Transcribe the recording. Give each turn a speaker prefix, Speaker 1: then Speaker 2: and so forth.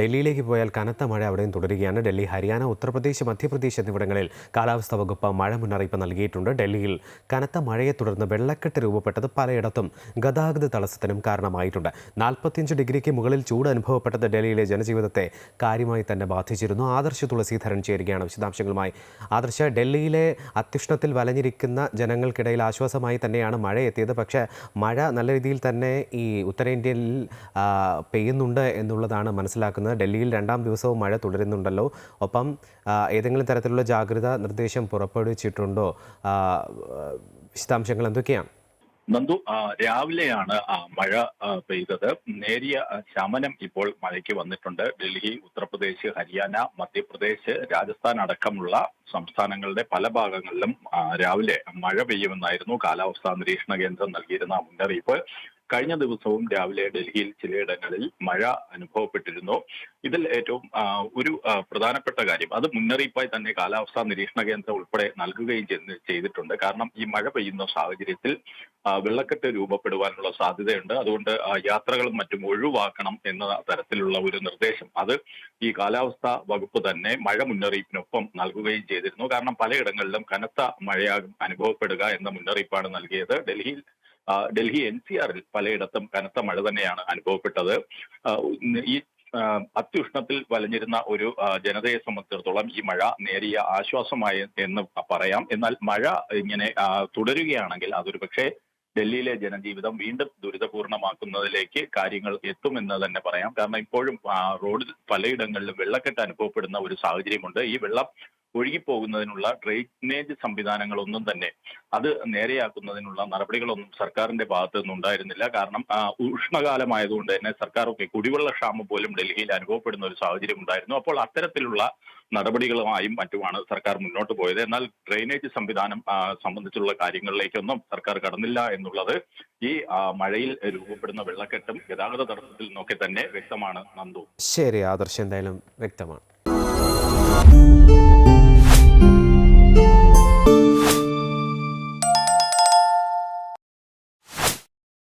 Speaker 1: ഡൽഹിയിലേക്ക് പോയാൽ കനത്ത മഴ അവിടെയും തുടരുകയാണ്. ഡൽഹി ഹരിയാന ഉത്തർപ്രദേശ് മധ്യപ്രദേശ് എന്നിവിടങ്ങളിൽ കാലാവസ്ഥാ വകുപ്പ് മഴ മുന്നറിയിപ്പ് നൽകിയിട്ടുണ്ട്. ഡൽഹിയിൽ കനത്ത മഴയെ തുടർന്ന് വെള്ളക്കെട്ട് രൂപപ്പെട്ടത് പലയിടത്തും ഗതാഗത തടസ്സത്തിനും കാരണമായിട്ടുണ്ട്. നാൽപ്പത്തിയഞ്ച് ഡിഗ്രിക്ക് മുകളിൽ ചൂട് അനുഭവപ്പെട്ടത് ഡൽഹിയിലെ ജനജീവിതത്തെ കാര്യമായി തന്നെ ബാധിച്ചിരുന്നു. ആദർശ് തുളസീധരൻ ചേരുകയാണ് വിശദാംശങ്ങളുമായി. ആദർശ ഡൽഹിയിലെ അത്യുഷ്ണത്തിൽ വലഞ്ഞിരിക്കുന്ന ജനങ്ങൾക്കിടയിൽ ആശ്വാസമായി തന്നെയാണ് മഴ എത്തിയത്. പക്ഷേ മഴ നല്ല രീതിയിൽ തന്നെ ഈ ഉത്തരേന്ത്യയിൽ പെയ്യുന്നുണ്ട് എന്നുള്ളതാണ് മനസ്സിലാക്കുന്നത്. ഡൽഹിയിൽ രണ്ടാം ദിവസവും മഴ തുടരുന്നുണ്ടല്ലോ. ഒപ്പം ഏതെങ്കിലും തരത്തിലുള്ള ജാഗ്രതാ നിർദ്ദേശം പുറപ്പെടുവിച്ചിട്ടുണ്ടോ? വിശദാംശങ്ങൾ എന്തൊക്കെയാണ്?
Speaker 2: നന്ദു രാവിലെയാണ് മഴ പെയ്തത്. നേരിയ ശമനം ഇപ്പോൾ മഴയ്ക്ക് വന്നിട്ടുണ്ട്. ഡൽഹി ഉത്തർപ്രദേശ് ഹരിയാന മധ്യപ്രദേശ് രാജസ്ഥാൻ അടക്കമുള്ള സംസ്ഥാനങ്ങളുടെ പല ഭാഗങ്ങളിലും രാവിലെ മഴ പെയ്യുമെന്നായിരുന്നു കാലാവസ്ഥാ നിരീക്ഷണ കേന്ദ്രം നൽകിയിരുന്ന മുന്നറിയിപ്പ്. കഴിഞ്ഞ ദിവസവും രാവിലെ ഡൽഹിയിൽ ചിലയിടങ്ങളിൽ മഴ അനുഭവപ്പെട്ടിരുന്നു. ഇതിൽ ഏറ്റവും ഒരു പ്രധാനപ്പെട്ട കാര്യം അത് മുന്നറിയിപ്പായി തന്നെ കാലാവസ്ഥാ നിരീക്ഷണ കേന്ദ്രം ഉൾപ്പെടെ നൽകുകയും ചെയ്ത് ചെയ്തിട്ടുണ്ട്. കാരണം ഈ മഴ പെയ്യുന്ന സാഹചര്യത്തിൽ വെള്ളക്കെട്ട് രൂപപ്പെടുവാനുള്ള സാധ്യതയുണ്ട്. അതുകൊണ്ട് യാത്രകളും മറ്റും ഒഴിവാക്കണം എന്ന തരത്തിലുള്ള ഒരു നിർദ്ദേശം. അത് ഈ കാലാവസ്ഥാ വകുപ്പ് തന്നെ മഴ മുന്നറിയിപ്പിനൊപ്പം നൽകുകയും ചെയ്തിരുന്നു. കാരണം പലയിടങ്ങളിലും കനത്ത മഴയാകും അനുഭവപ്പെടുക എന്ന മുന്നറിയിപ്പാണ് നൽകിയത്. ഡൽഹിയിൽ ഡൽഹി എൻ സി ആറിൽ പലയിടത്തും കനത്ത മഴ തന്നെയാണ് അനുഭവപ്പെട്ടത്. ഈ അത്യുഷ്ണത്തിൽ വലഞ്ഞിരുന്ന ഒരു ജനതയെ സംബന്ധിച്ചിടത്തോളം ഈ മഴ നേരിയ ആശ്വാസമായി എന്ന് പറയാം. എന്നാൽ മഴ ഇങ്ങനെ തുടരുകയാണെങ്കിൽ അതൊരു പക്ഷേ ഡൽഹിയിലെ ജനജീവിതം വീണ്ടും ദുരിതപൂർണമാക്കുന്നതിലേക്ക് കാര്യങ്ങൾ എത്തുമെന്ന് തന്നെ പറയാം. കാരണം ഇപ്പോഴും റോഡിൽ പലയിടങ്ങളിലും വെള്ളക്കെട്ട് അനുഭവപ്പെടുന്ന ഒരു സാഹചര്യമുണ്ട്. ഈ വെള്ളം ഒഴുകിപ്പോകുന്നതിനുള്ള ഡ്രെയിനേജ് സംവിധാനങ്ങളൊന്നും തന്നെ അത് നേരെയാക്കുന്നതിനുള്ള നടപടികളൊന്നും സർക്കാരിന്റെ ഭാഗത്തു നിന്നും ഉണ്ടായിരുന്നില്ല. കാരണം ഉഷ്ണകാലമായതുകൊണ്ട് തന്നെ സർക്കാരൊക്കെ കുടിവെള്ള ക്ഷാമം പോലും ഡൽഹിയിൽ അനുഭവപ്പെടുന്ന ഒരു സാഹചര്യം ഉണ്ടായിരുന്നു. അപ്പോൾ അത്തരത്തിലുള്ള നടപടികളുമായും മറ്റുമാണ് സർക്കാർ മുന്നോട്ട് പോയത്. എന്നാൽ ഡ്രെയിനേജ് സംവിധാനം സംബന്ധിച്ചുള്ള കാര്യങ്ങളിലേക്കൊന്നും സർക്കാർ കടന്നില്ല എന്നുള്ളത് ഈ മഴയിൽ രൂപപ്പെടുന്ന വെള്ളക്കെട്ടും ഗതാഗത തടസ്സത്തിൽ നിന്നൊക്കെ തന്നെ വ്യക്തമാണ് നന്ദു.
Speaker 1: ശരി ആദർശ് എന്തായാലും വ്യക്തമാണ്.